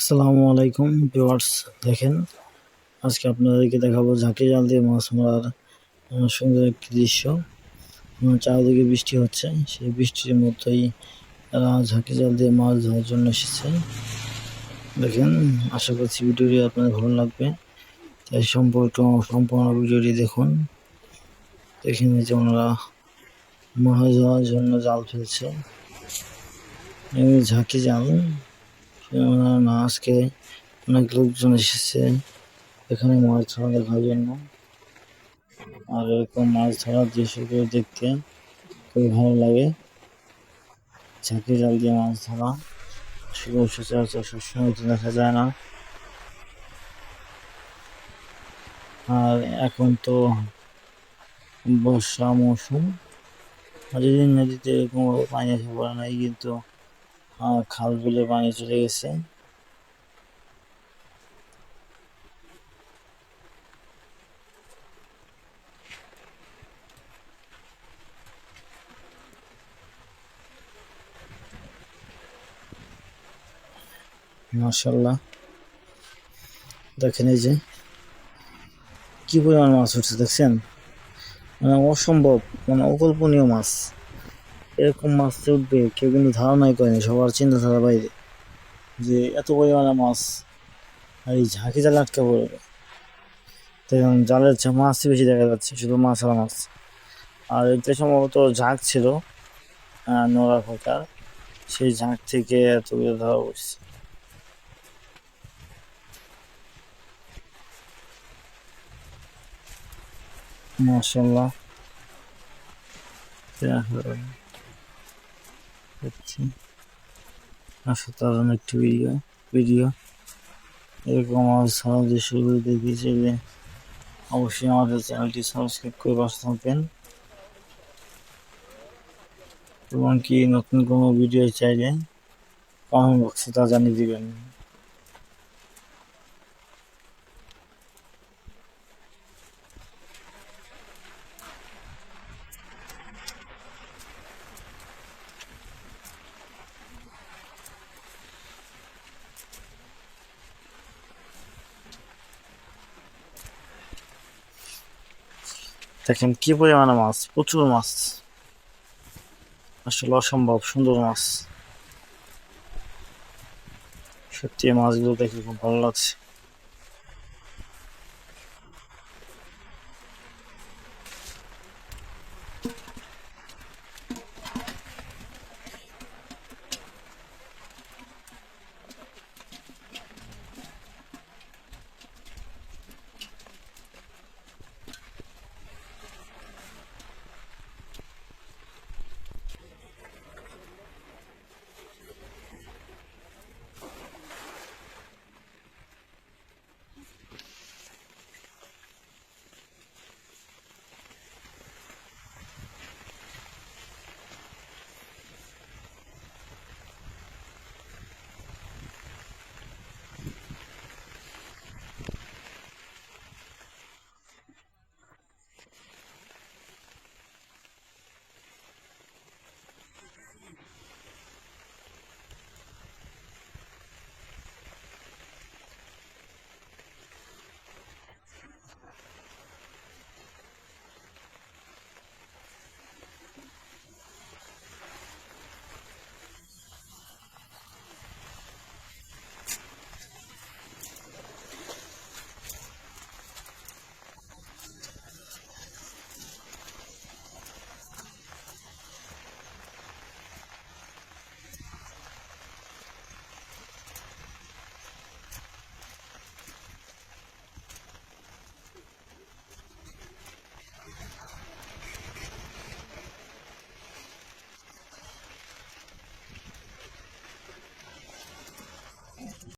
আসসালামু আলাইকুম ভিউয়ার্স, দেখেন, আজকে আপনাদেরকে দেখাবো ঝাঁকি জাল দিয়ে মাছ মারার সুন্দর একটি দৃশ্য। চারিদিকে বৃষ্টি হচ্ছে, সেই বৃষ্টির মধ্যেই তারা ঝাঁকি জাল দিয়ে মাছ ধরার জন্য এসেছে। দেখেন, আশা করছি ভিডিওটি আপনাদের ভালো লাগবে। তাই সম্পর্ক, সম্পূর্ণ ভিডিওটি দেখুন। দেখেন যে ওনারা মাছ ধরার জন্য জাল ফেলছে। ঝাঁকি জাল আজকে অনেক লোকজন এসেছে। এখানে মাছ ধরা দেখার জন্য। আর এরকম মাছ ধরার দৃশ্যগুলো দেখতে খুবই ভালো লাগে। ঝাঁকি জাল দিয়ে মাছ ধরা। শুধু সচরাচর সবসময় তো দেখা যায় না। আর এখন তো বর্ষা মৌসুম। আর যদি নদীতে এরকম পানি এসে পড়ে নাই, কিন্তু আহ, খাল বিলে পানি চলে গেছে। মার্শাল্লাহ দেখেন এই যে কি পরিমাণ মাছ উঠছে দেখছেন? মানে অসম্ভব মানে অকল্পনীয় মাছ। এরকম মাছ যে উঠবে, কেউ কিন্তু ধারণাই করেনি সবার চিন্তাধারা বাইরে। যে এত পরিমাণে মাছ, আর এই ঝাঁকি জালে আটকে পড়বে দেখুন জালের মাছই বেশি দেখা যাচ্ছে, শুধু মাছ আর মাছ। আর এতে সম্ভবত ঝাঁক ছিল নোরা ফাঁকার সেই ঝাঁক থেকে এতগুলো ধরা পড়ছে। মাশাল্লাহ দেখছি। অসাধারণ একটি ভিডিও ভিডিও এরকম আমার সারা যে শুরু দেখিয়েছিলে অবশ্যই আমাদের চ্যানেলটি সাবস্ক্রাইব করে পাশে থাকবেন। এবং কি নতুন কোনো ভিডিও চাইলে কমেন্ট বক্সে তা জানিয়ে দিবেন। দেখেন কি পরিমাণে মাছ? প্রচুর মাছ। আসলে অসম্ভব সুন্দর মাছ। সত্যি মাছগুলো দেখে খুব ভালো লাগছে।